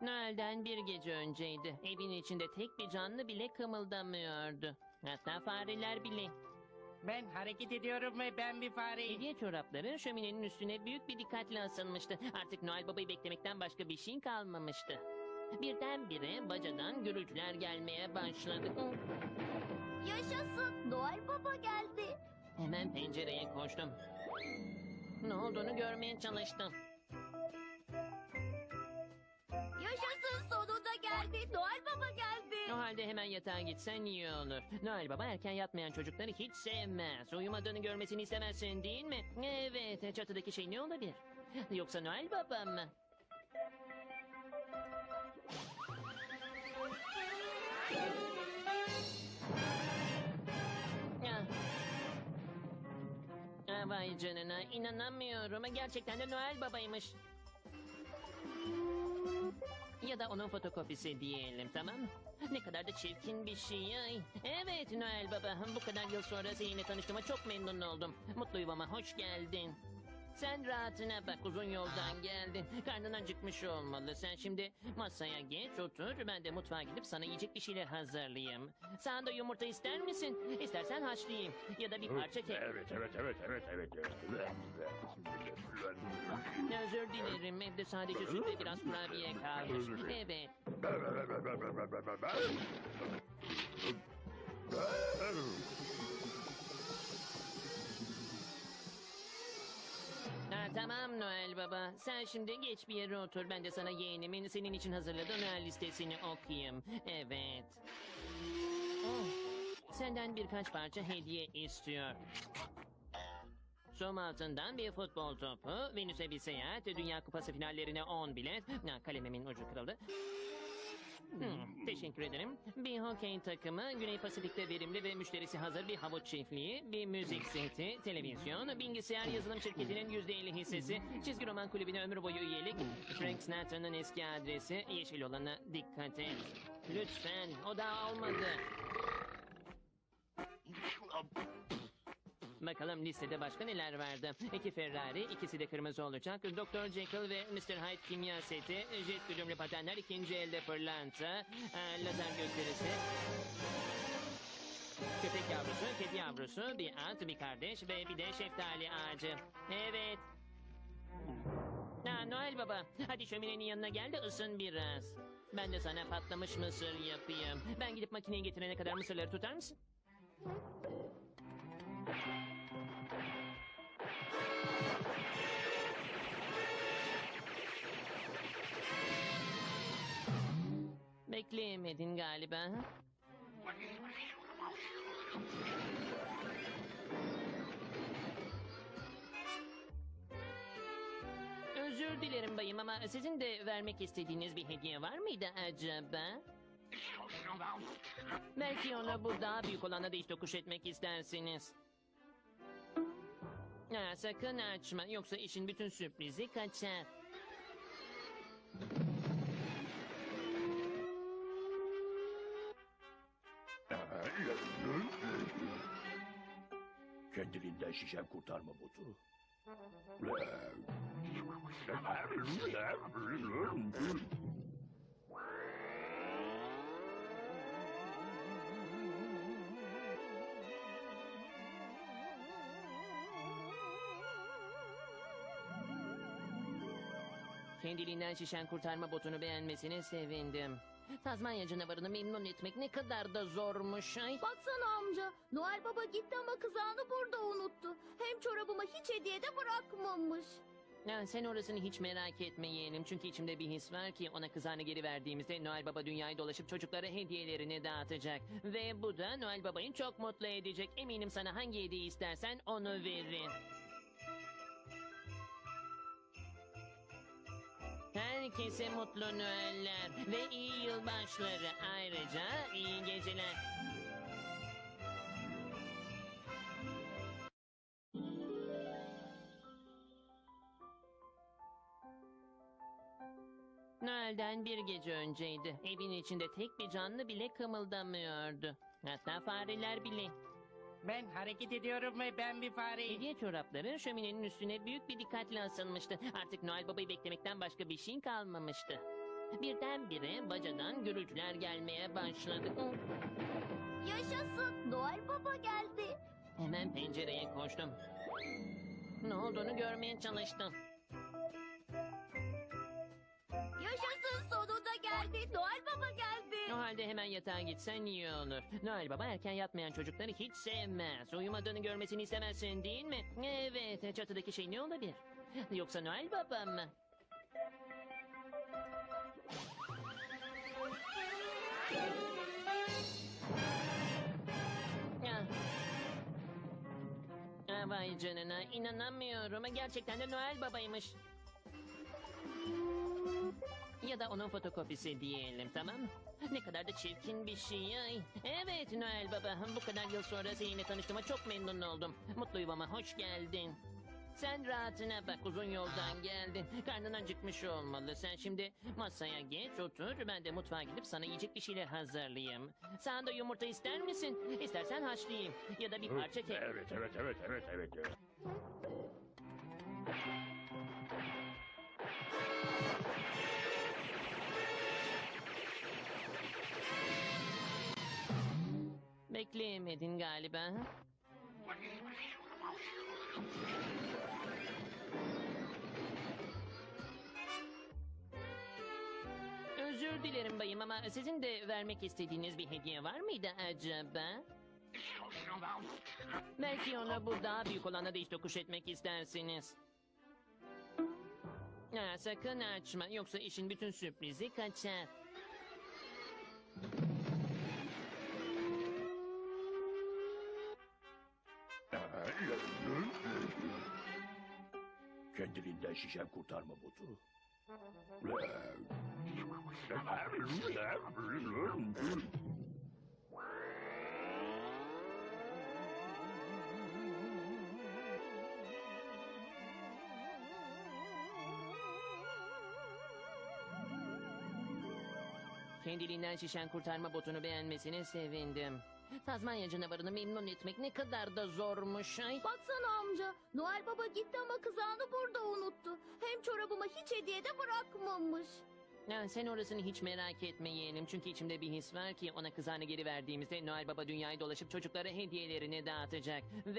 Noel'den bir gece önceydi. Evin içinde tek bir canlı bile kımıldamıyordu. Hatta fareler bile. Ben hareket ediyorum ve ben bir fareyim. Hediye çorapları şöminenin üstüne büyük bir dikkatle asılmıştı. Artık Noel Baba'yı beklemekten başka bir şey kalmamıştı. Birdenbire bacadan gürültüler gelmeye başladı. Yaşasın. Noel Baba geldi. Hemen pencereye koştum. Ne olduğunu görmeye çalıştım. O halde hemen yatağa gitsen iyi olur. Noel Baba erken yatmayan çocukları hiç sevmez. Uyumadığını görmesini istemezsin değil mi? Evet, çatıdaki şey ne olabilir? Yoksa Noel Baba mı? Ah. Ah, Vay canına inanamıyorum. Gerçekten de Noel Baba'ymış. Ya da onun fotokopisi diyelim tamam? Ne kadar da çirkin bir şey. Ay. Evet Noel Baba bu kadar yıl sonra seninle tanıştığıma çok memnun oldum. Mutlu yuvama hoş geldin. Sen rahatına bak uzun yoldan geldin. Karnın acıkmış olmalı. Sen şimdi masaya geç otur. Ben de mutfağa gidip sana yiyecek bir şeyler hazırlayayım. Sen de yumurta ister misin? İstersen haşlayayım. Ya da bir parça kek. Evet, evet, evet, evet, evet. Özür dilerim. Evde sadece süt ve biraz kurabiye kalmış. Evet. Noel Baba. Sen şimdi geç bir yere otur. Ben de sana yeğenimin senin için hazırladığı Noel listesini okuyayım. Evet. Oh, Senden birkaç parça hediye istiyor. Som altından bir futbol topu, Venüs'e bir seyahat, Dünya Kupası finallerine 10 bilet. Ha, kalemimin ucu kırıldı. Hmm, teşekkür ederim. Bir hokey takımı, Güney Pasifik'te verimli ve müşterisi hazır bir havuç çiftliği, bir müzik seti, televizyon, bilgisayar yazılım şirketinin %50 hissesi, çizgi roman kulübüne ömür boyu üyelik, Frank Sinatra'nın eski adresi, yeşil olana dikkat et. Lütfen, o daha olmadı. Bakalım listede başka neler vardı. İki Ferrari, ikisi de kırmızı olacak. Dr. Jekyll ve Mr. Hyde kimya seti, jet güdümlü patenler, ikinci elde pırlanta, e, lazer gösterisi. Köpek yavrusu, kedi yavrusu, bir at, bir kardeş ve bir de şeftali ağacı. Evet. Ha, Noel Baba, hadi şöminenin yanına gel de ısın biraz. Ben de sana patlamış mısır yapayım. Ben gidip makineyi getirene kadar mısırları tutar mısın? Bekleyemedin galiba. Özür dilerim bayım ama sizin de vermek istediğiniz bir hediye var mıydı acaba? Belki onu bu daha büyük olana da iş tokuş etmek istersiniz. Ha, sakın açma yoksa işin bütün sürprizi kaçar. Kendiliğinden şişen kurtarma botu. Kendiliğinden şişen kurtarma botunu beğenmesine sevindim. Tazmanya canavarını memnun etmek ne kadar da zormuş. Ay. Baksana amca. Noel Baba gitti ama kızağını burada unuttu. Hem çorabıma hiç hediye de bırakmamış. Ya, sen orasını hiç merak etme yeğenim. Çünkü içimde bir his var ki ona kızağını geri verdiğimizde Noel Baba dünyayı dolaşıp çocuklara hediyelerini dağıtacak. Ve bu da Noel Baba'yı çok mutlu edecek. Eminim sana hangi hediye istersen onu veririm. Herkese mutlu Noeller ve iyi yılbaşları. Ayrıca iyi geceler. Noel'den bir gece önceydi. Evin içinde tek bir canlı bile kımıldamıyordu. Hatta fareler bile. Ben hareket ediyorum ve ben bir fareyim. Hediye çorapları şöminenin üstüne büyük bir dikkatle asılmıştı. Artık Noel Baba'yı beklemekten başka bir şey kalmamıştı. Birdenbire bacadan gürültüler gelmeye başladı. Oh, Yaşasın. Noel Baba geldi. Hemen pencereye koştum. Ne olduğunu görmeye çalıştım. Yaşasın geldi. Noel Baba geldi. O halde hemen yatağa gitsen iyi olur. Noel Baba erken yatmayan çocukları hiç sevmez. Uyumadığını görmesini istemezsin değil mi? Evet, çatıdaki şey ne olabilir? Yoksa Noel Baba mı? Ah. Ah, Vay canına inanamıyorum. Gerçekten de Noel Baba'ymış. Ya da onun fotokopisi diyelim tamam? Ne kadar da çirkin bir şey. Ay. Evet Noel Baba bu kadar yıl sonra seninle tanıştığıma çok memnun oldum. Mutlu yuvama hoş geldin. Sen rahatına bak uzun yoldan geldin. Karnın acıkmış olmalı. Sen şimdi masaya geç otur. Ben de mutfağa gidip sana yiyecek bir şeyler hazırlayayım. Sen de yumurta ister misin? İstersen haşlayayım. Ya da bir parça kek. Evet evet evet evet evet. evet. Bekleyemedin galiba. Özür dilerim bayım ama sizin de vermek istediğiniz bir hediye var mıydı acaba? Belki ona bu daha büyük olana da iş tokuş etmek istersiniz. Ha, sakın açma yoksa işin bütün sürprizi kaçar. Kendiliğinden şişen kurtarma botu. Kendiliğinden şişen kurtarma botunu beğenmesine sevindim. Tazmanya canavarını memnun etmek ne kadar da zormuş. Ay. Baksana amca. Noel Baba gitti ama kızağını burada unuttu. Hem çorabıma hiç hediye de bırakmamış. Ya, sen orasını hiç merak etme yeğenim. Çünkü içimde bir his var ki ona kızağını geri verdiğimizde Noel Baba dünyayı dolaşıp çocuklara hediyelerini dağıtacak. Ve